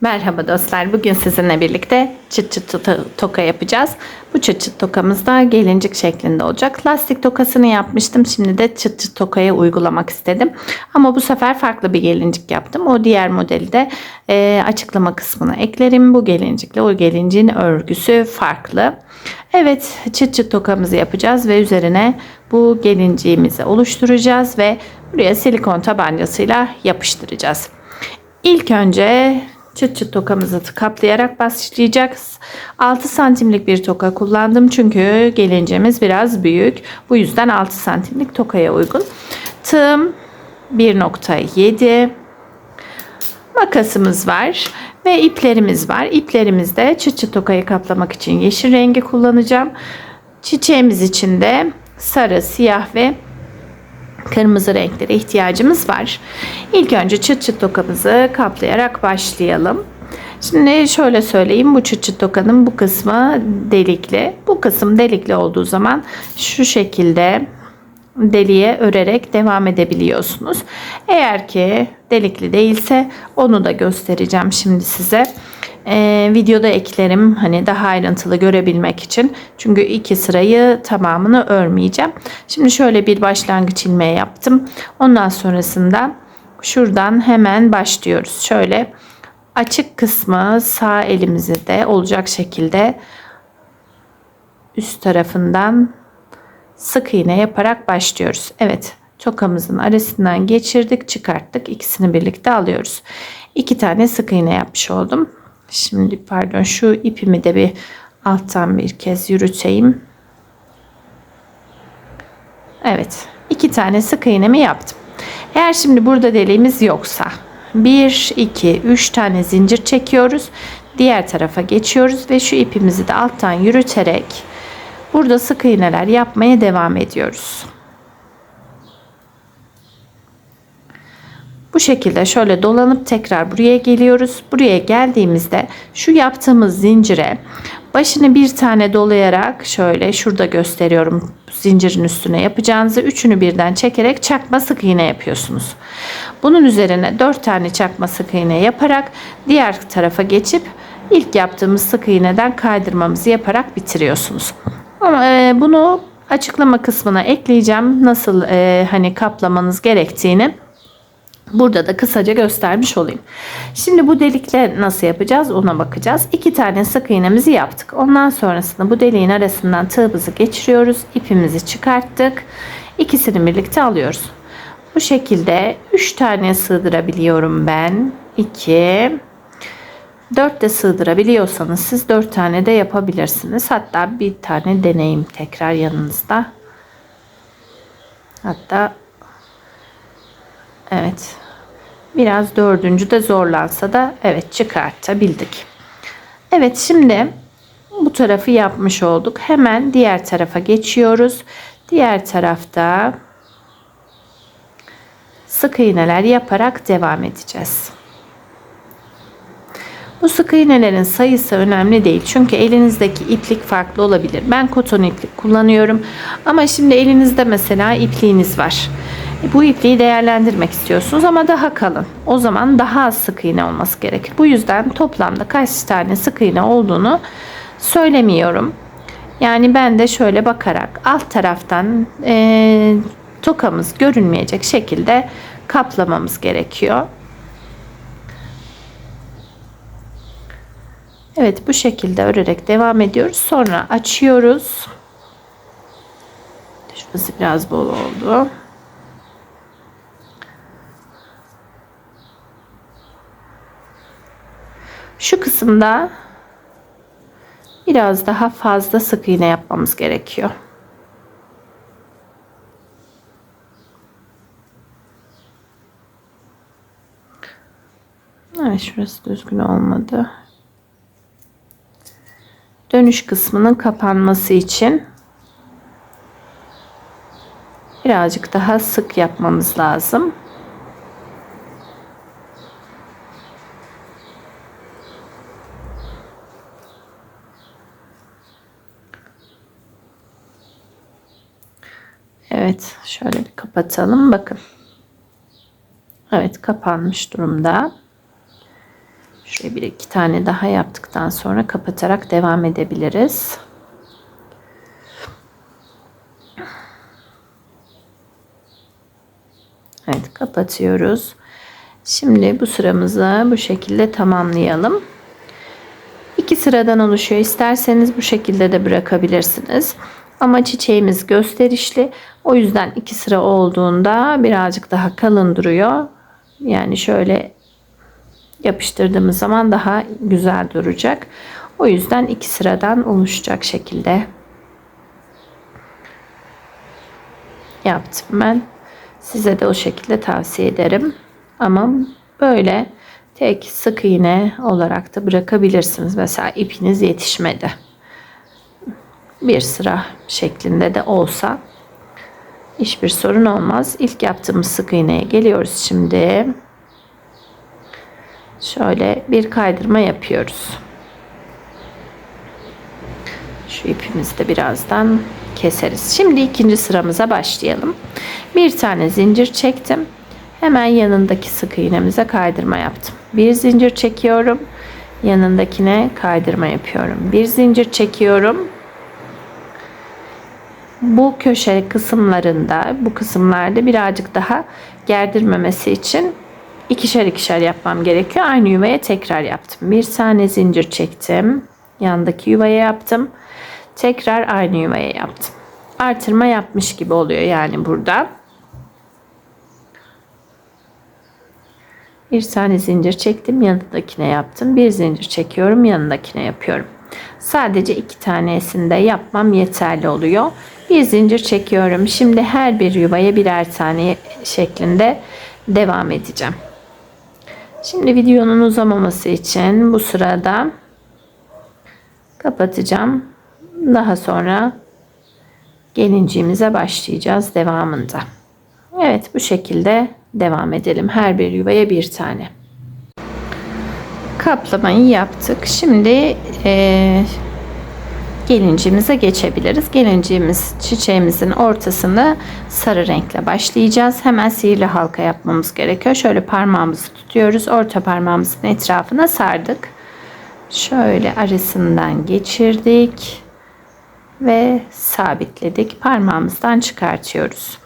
Merhaba dostlar. Bugün sizinle birlikte çıt çıt to- toka yapacağız. Bu çıt çıt tokamız da gelincik şeklinde olacak. Lastik tokasını yapmıştım. Şimdi de çıt çıt tokaya uygulamak istedim. Ama bu sefer farklı bir gelincik yaptım. O diğer modeli de e, açıklama kısmına eklerim. Bu gelincikle o gelinciğin örgüsü farklı. Evet çıt çıt tokamızı yapacağız ve üzerine bu gelinciğimizi oluşturacağız ve buraya silikon tabancasıyla yapıştıracağız. İlk önce çıt çıt tokamızı kaplayarak başlayacağız. 6 santimlik bir toka kullandım çünkü gelincimiz biraz büyük. Bu yüzden 6 santimlik tokaya uygun. Tığım 1.7 makasımız var ve iplerimiz var. İplerimizde çıt çıt tokayı kaplamak için yeşil rengi kullanacağım. Çiçeğimiz için de sarı, siyah ve kırmızı renklere ihtiyacımız var. İlk önce çıt çıt tokamızı kaplayarak başlayalım. Şimdi şöyle söyleyeyim bu çıt çıt tokanın bu kısmı delikli. Bu kısım delikli olduğu zaman şu şekilde deliğe örerek devam edebiliyorsunuz. Eğer ki delikli değilse onu da göstereceğim şimdi size. Ee, videoda eklerim hani daha ayrıntılı görebilmek için. Çünkü iki sırayı tamamını örmeyeceğim. Şimdi şöyle bir başlangıç ilmeği yaptım. Ondan sonrasında şuradan hemen başlıyoruz. Şöyle açık kısmı sağ elimizde olacak şekilde üst tarafından sık iğne yaparak başlıyoruz. Evet tokamızın arasından geçirdik çıkarttık ikisini birlikte alıyoruz. İki tane sık iğne yapmış oldum. Şimdi pardon şu ipimi de bir alttan bir kez yürüteyim. Evet iki tane sık iğnemi yaptım. Eğer şimdi burada deliğimiz yoksa 1, 2, 3 tane zincir çekiyoruz. Diğer tarafa geçiyoruz ve şu ipimizi de alttan yürüterek burada sık iğneler yapmaya devam ediyoruz. Bu şekilde şöyle dolanıp tekrar buraya geliyoruz. Buraya geldiğimizde şu yaptığımız zincire başını bir tane dolayarak şöyle şurada gösteriyorum zincirin üstüne yapacağınızı üçünü birden çekerek çakma sık iğne yapıyorsunuz. Bunun üzerine dört tane çakma sık iğne yaparak diğer tarafa geçip ilk yaptığımız sık iğneden kaydırmamızı yaparak bitiriyorsunuz. Ama e, bunu açıklama kısmına ekleyeceğim. Nasıl e, hani kaplamanız gerektiğini. Burada da kısaca göstermiş olayım. Şimdi bu delikle nasıl yapacağız ona bakacağız. İki tane sık iğnemizi yaptık. Ondan sonrasında bu deliğin arasından tığımızı geçiriyoruz. İpimizi çıkarttık. İkisini birlikte alıyoruz. Bu şekilde 3 tane sığdırabiliyorum ben. 2 4 de sığdırabiliyorsanız siz 4 tane de yapabilirsiniz. Hatta bir tane deneyim tekrar yanınızda. Hatta Evet. Biraz dördüncü de zorlansa da evet çıkartabildik. Evet şimdi bu tarafı yapmış olduk. Hemen diğer tarafa geçiyoruz. Diğer tarafta sık iğneler yaparak devam edeceğiz. Bu sık iğnelerin sayısı önemli değil. Çünkü elinizdeki iplik farklı olabilir. Ben koton iplik kullanıyorum. Ama şimdi elinizde mesela ipliğiniz var. E, Bu ipliği değerlendirmek istiyorsunuz ama daha kalın. O zaman daha az sık iğne olması gerekir. Bu yüzden toplamda kaç tane sık iğne olduğunu söylemiyorum. Yani ben de şöyle bakarak alt taraftan e, tokamız görünmeyecek şekilde kaplamamız gerekiyor. Evet bu şekilde örerek devam ediyoruz. Sonra açıyoruz. Şurası biraz bol oldu. Şu kısımda biraz daha fazla sık iğne yapmamız gerekiyor. Evet şurası düzgün olmadı. Dönüş kısmının kapanması için birazcık daha sık yapmamız lazım. Evet, şöyle bir kapatalım. Bakın. Evet, kapanmış durumda. Şöyle bir iki tane daha yaptıktan sonra kapatarak devam edebiliriz. Evet kapatıyoruz. Şimdi bu sıramızı bu şekilde tamamlayalım. İki sıradan oluşuyor. İsterseniz bu şekilde de bırakabilirsiniz. Ama çiçeğimiz gösterişli. O yüzden iki sıra olduğunda birazcık daha kalın duruyor. Yani şöyle yapıştırdığımız zaman daha güzel duracak. O yüzden iki sıradan oluşacak şekilde yaptım ben. Size de o şekilde tavsiye ederim. Ama böyle tek sık iğne olarak da bırakabilirsiniz. Mesela ipiniz yetişmedi. Bir sıra şeklinde de olsa hiçbir sorun olmaz. İlk yaptığımız sık iğneye geliyoruz şimdi. Şöyle bir kaydırma yapıyoruz. Şu ipimizi de birazdan keseriz. Şimdi ikinci sıramıza başlayalım. Bir tane zincir çektim. Hemen yanındaki sık iğnemize kaydırma yaptım. Bir zincir çekiyorum. Yanındakine kaydırma yapıyorum. Bir zincir çekiyorum. Bu köşe kısımlarında, bu kısımlarda birazcık daha gerdirmemesi için ikişer ikişer yapmam gerekiyor. Aynı yuvaya tekrar yaptım. Bir tane zincir çektim. Yandaki yuvaya yaptım. Tekrar aynı yuvaya yaptım. Artırma yapmış gibi oluyor yani burada. Bir tane zincir çektim yanındakine yaptım. Bir zincir çekiyorum yanındakine yapıyorum. Sadece iki tanesini de yapmam yeterli oluyor. Bir zincir çekiyorum. Şimdi her bir yuvaya birer tane şeklinde devam edeceğim. Şimdi videonun uzamaması için bu sırada kapatacağım. Daha sonra gelinciğimize başlayacağız devamında. Evet bu şekilde devam edelim. Her bir yuvaya bir tane. Kaplamayı yaptık. Şimdi e, gelincimize geçebiliriz. Gelincimiz çiçeğimizin ortasında sarı renkle başlayacağız. Hemen sihirli halka yapmamız gerekiyor. Şöyle parmağımızı tutuyoruz. Orta parmağımızın etrafına sardık. Şöyle arasından geçirdik ve sabitledik. Parmağımızdan çıkartıyoruz.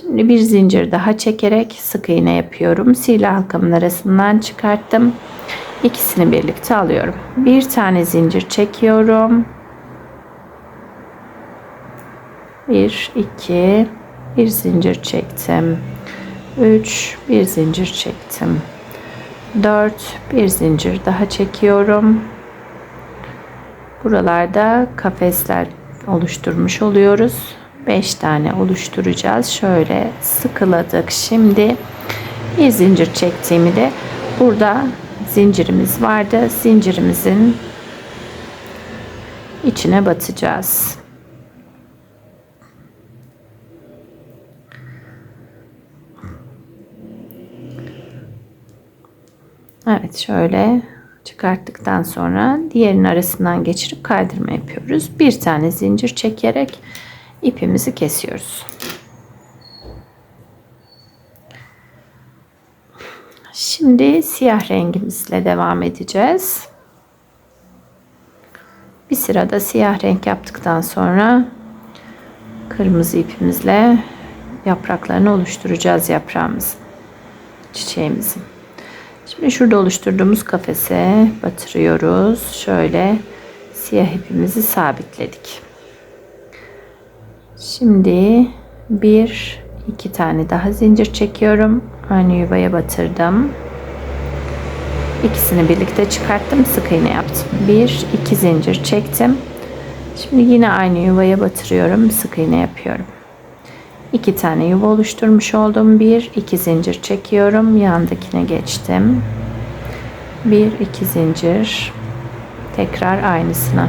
Şimdi bir zincir daha çekerek sık iğne yapıyorum. Sihirli halkamın arasından çıkarttım. İkisini birlikte alıyorum. Bir tane zincir çekiyorum. Bir, iki, bir zincir çektim. Üç, bir zincir çektim. Dört, bir zincir daha çekiyorum. Buralarda kafesler oluşturmuş oluyoruz. 5 tane oluşturacağız. Şöyle sıkıladık. Şimdi bir zincir çektiğimi de burada zincirimiz vardı. Zincirimizin içine batacağız. Evet şöyle çıkarttıktan sonra diğerinin arasından geçirip kaydırma yapıyoruz. Bir tane zincir çekerek ipimizi kesiyoruz. Şimdi siyah rengimizle devam edeceğiz. Bir sırada siyah renk yaptıktan sonra kırmızı ipimizle yapraklarını oluşturacağız yaprağımızın, çiçeğimizin. Şimdi şurada oluşturduğumuz kafese batırıyoruz. Şöyle siyah ipimizi sabitledik. Şimdi bir iki tane daha zincir çekiyorum. Aynı yuvaya batırdım. İkisini birlikte çıkarttım. Sık iğne yaptım. Bir iki zincir çektim. Şimdi yine aynı yuvaya batırıyorum. Sık iğne yapıyorum. İki tane yuva oluşturmuş oldum. Bir iki zincir çekiyorum. Yandakine geçtim. Bir iki zincir. Tekrar aynısına.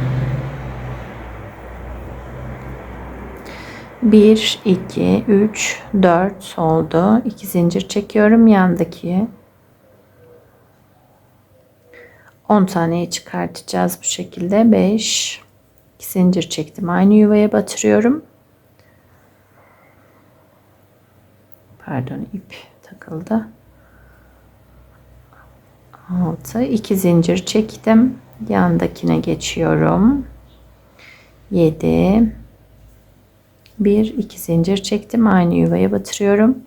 1, 2, 3, 4 oldu. 2 zincir çekiyorum yandaki. 10 taneyi çıkartacağız bu şekilde. 5, 2 zincir çektim. Aynı yuvaya batırıyorum. Pardon ip takıldı. 6 2 zincir çektim. Yandakine geçiyorum. 7 1 2 zincir çektim. Aynı yuvaya batırıyorum.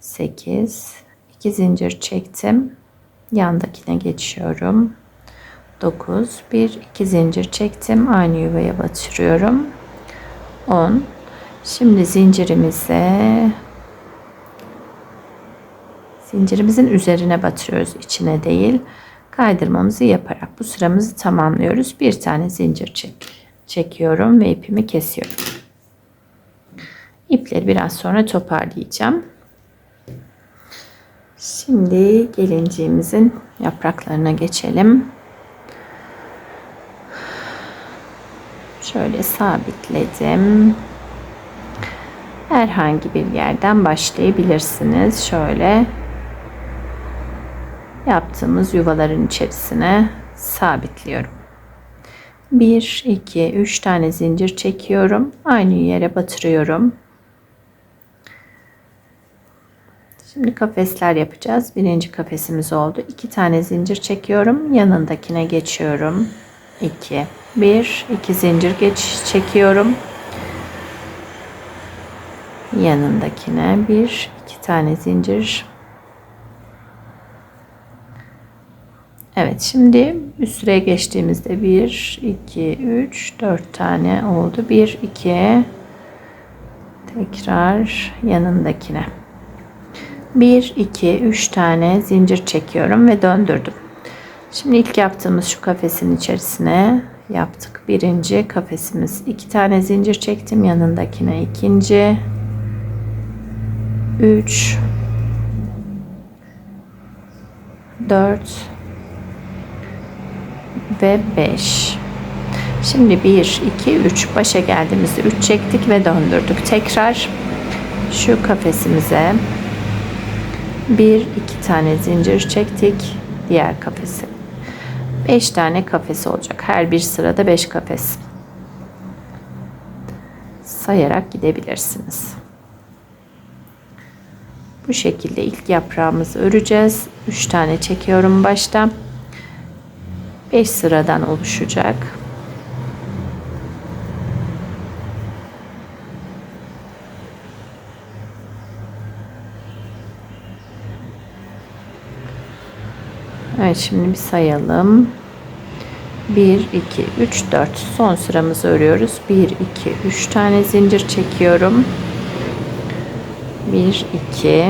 8 2 zincir çektim. Yandakine geçiyorum. 9 1 2 zincir çektim. Aynı yuvaya batırıyorum. 10 Şimdi zincirimize zincirimizin üzerine batırıyoruz içine değil kaydırmamızı yaparak bu sıramızı tamamlıyoruz bir tane zincir çek çekiyorum ve ipimi kesiyorum ipleri biraz sonra toparlayacağım şimdi gelinciğimizin yapraklarına geçelim şöyle sabitledim herhangi bir yerden başlayabilirsiniz. Şöyle yaptığımız yuvaların içerisine sabitliyorum. 1 2 3 tane zincir çekiyorum. Aynı yere batırıyorum. Şimdi kafesler yapacağız. Birinci kafesimiz oldu. 2 tane zincir çekiyorum. Yanındakine geçiyorum. 2 1 2 zincir geç çekiyorum yanındakine bir iki tane zincir Evet şimdi üst sıraya geçtiğimizde 1 2 3 4 tane oldu 1 2 tekrar yanındakine 1 2 3 tane zincir çekiyorum ve döndürdüm. Şimdi ilk yaptığımız şu kafesin içerisine yaptık. Birinci kafesimiz. İki tane zincir çektim. Yanındakine ikinci. 3 4 ve 5 şimdi 1 2 3 başa geldiğimizde 3 çektik ve döndürdük. Tekrar şu kafesimize 1 2 tane zincir çektik diğer kafesi 5 tane kafesi olacak her bir sırada 5 kafes sayarak gidebilirsiniz bu şekilde ilk yaprağımızı öreceğiz. 3 tane çekiyorum başta. 5 sıradan oluşacak. Evet şimdi bir sayalım. 1 2 3 4 son sıramızı örüyoruz. 1 2 3 tane zincir çekiyorum. 1 2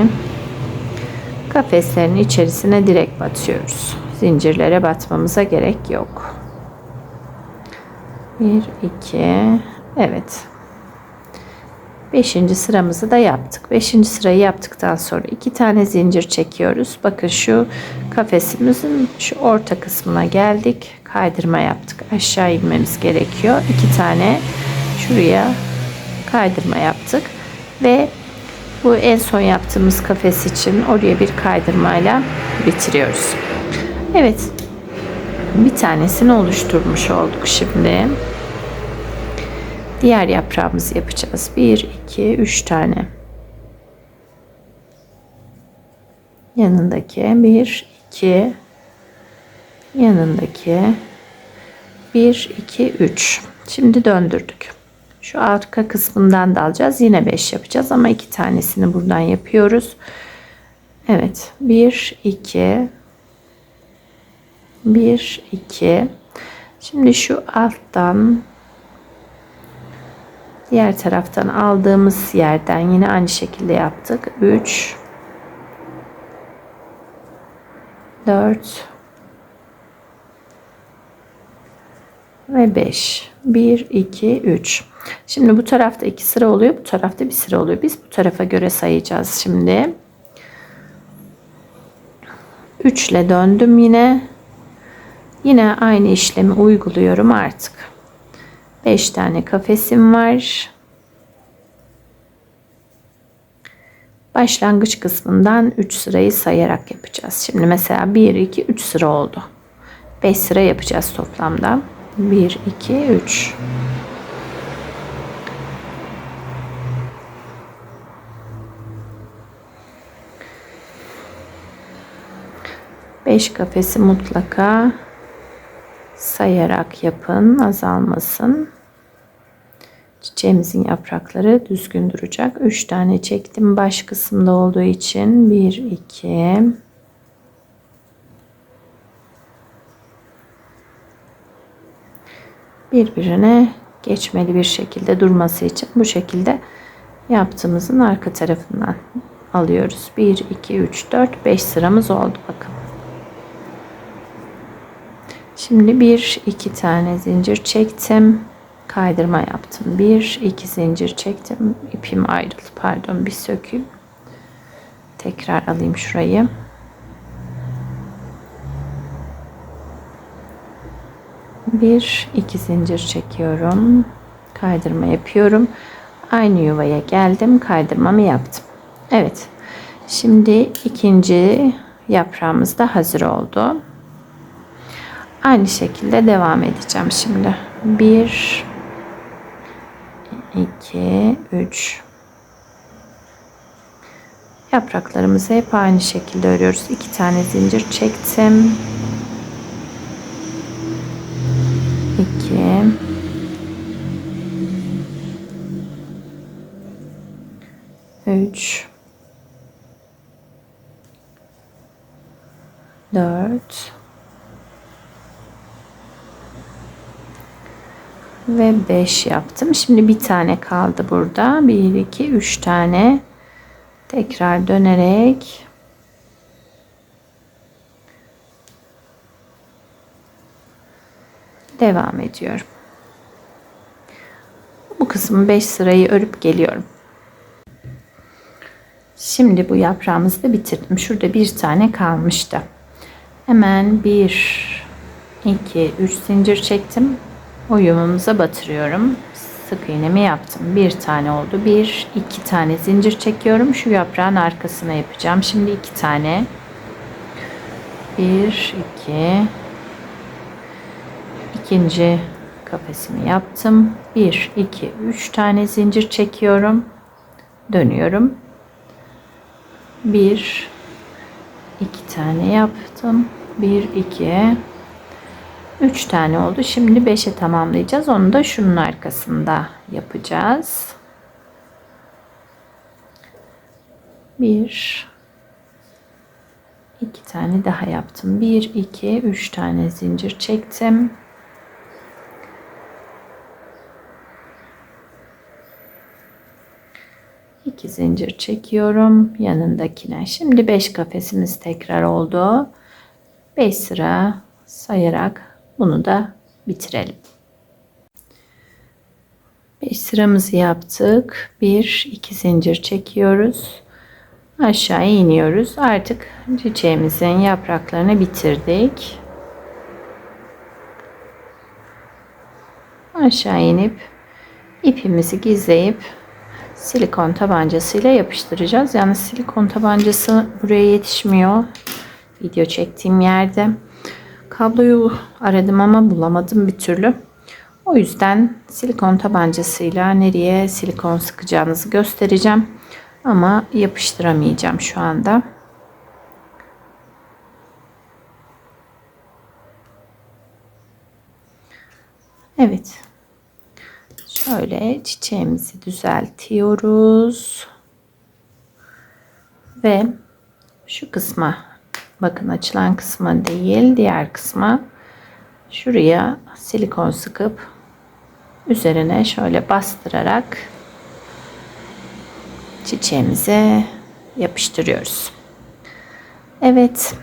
kafeslerin içerisine direkt batıyoruz. Zincirlere batmamıza gerek yok. 1 2 evet. 5. sıramızı da yaptık. 5. sırayı yaptıktan sonra iki tane zincir çekiyoruz. Bakın şu kafesimizin şu orta kısmına geldik. Kaydırma yaptık. Aşağı inmemiz gerekiyor. İki tane şuraya kaydırma yaptık ve bu en son yaptığımız kafes için oraya bir kaydırmayla bitiriyoruz. Evet. Bir tanesini oluşturmuş olduk şimdi. Diğer yaprağımızı yapacağız. 1 2 3 tane. Yanındaki 1 2 yanındaki 1 2 3. Şimdi döndürdük. Şu arka kısmından da alacağız. Yine 5 yapacağız ama iki tanesini buradan yapıyoruz. Evet. 1 2 1 2 Şimdi şu alttan diğer taraftan aldığımız yerden yine aynı şekilde yaptık. 3 4 ve 5 1 2 3 Şimdi bu tarafta iki sıra oluyor. Bu tarafta bir sıra oluyor. Biz bu tarafa göre sayacağız şimdi. 3 ile döndüm yine. Yine aynı işlemi uyguluyorum artık. 5 tane kafesim var. Başlangıç kısmından 3 sırayı sayarak yapacağız. Şimdi mesela 1 2 3 sıra oldu. 5 sıra yapacağız toplamda. 1 2 3 5 kafesi mutlaka sayarak yapın azalmasın. Çiçeğimizin yaprakları düzgün duracak. 3 tane çektim baş kısımda olduğu için 1 2 birbirine geçmeli bir şekilde durması için bu şekilde yaptığımızın arka tarafından alıyoruz. 1 2 3 4 5 sıramız oldu bakın. Şimdi bir iki tane zincir çektim. Kaydırma yaptım. Bir iki zincir çektim. İpim ayrıldı. Pardon bir sökeyim. Tekrar alayım şurayı. Bir iki zincir çekiyorum. Kaydırma yapıyorum. Aynı yuvaya geldim. Kaydırmamı yaptım. Evet. Şimdi ikinci yaprağımız da hazır oldu. Aynı şekilde devam edeceğim şimdi. 1 2 3 Yapraklarımızı hep aynı şekilde örüyoruz. 2 tane zincir çektim. 2 3 4 ve 5 yaptım. Şimdi bir tane kaldı burada. 1 2 3 tane tekrar dönerek devam ediyorum. Bu kısmı 5 sırayı örüp geliyorum. Şimdi bu yaprağımızı da bitirdim. Şurada bir tane kalmıştı. Hemen 1 2 3 zincir çektim uyumumuza batırıyorum. Sık iğnemi yaptım. Bir tane oldu. Bir, iki tane zincir çekiyorum. Şu yaprağın arkasına yapacağım. Şimdi iki tane. Bir, iki. İkinci kafesimi yaptım. Bir, iki, üç tane zincir çekiyorum. Dönüyorum. Bir, iki tane yaptım. Bir, iki, 3 tane oldu. Şimdi 5'e tamamlayacağız. Onu da şunun arkasında yapacağız. 1 2 tane daha yaptım. 1 2 3 tane zincir çektim. İki zincir çekiyorum yanındakine. Şimdi 5 kafesimiz tekrar oldu. 5 sıra sayarak bunu da bitirelim. 5 sıramızı yaptık. 1 2 zincir çekiyoruz. Aşağı iniyoruz. Artık çiçeğimizin yapraklarını bitirdik. Aşağı inip ipimizi gizleyip silikon tabancasıyla yapıştıracağız. Yani silikon tabancası buraya yetişmiyor. Video çektiğim yerde. Kabloyu aradım ama bulamadım bir türlü. O yüzden silikon tabancasıyla nereye silikon sıkacağınızı göstereceğim. Ama yapıştıramayacağım şu anda. Evet. Şöyle çiçeğimizi düzeltiyoruz. Ve şu kısma Bakın açılan kısmı değil diğer kısma şuraya silikon sıkıp üzerine şöyle bastırarak çiçeğimize yapıştırıyoruz. Evet.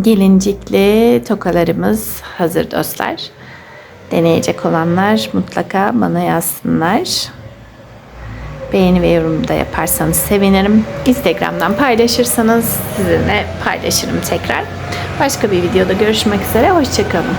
Gelincikli tokalarımız hazır dostlar. Deneyecek olanlar mutlaka bana yazsınlar. Beğeni ve yorum da yaparsanız sevinirim. Instagram'dan paylaşırsanız sizinle paylaşırım tekrar. Başka bir videoda görüşmek üzere. Hoşçakalın.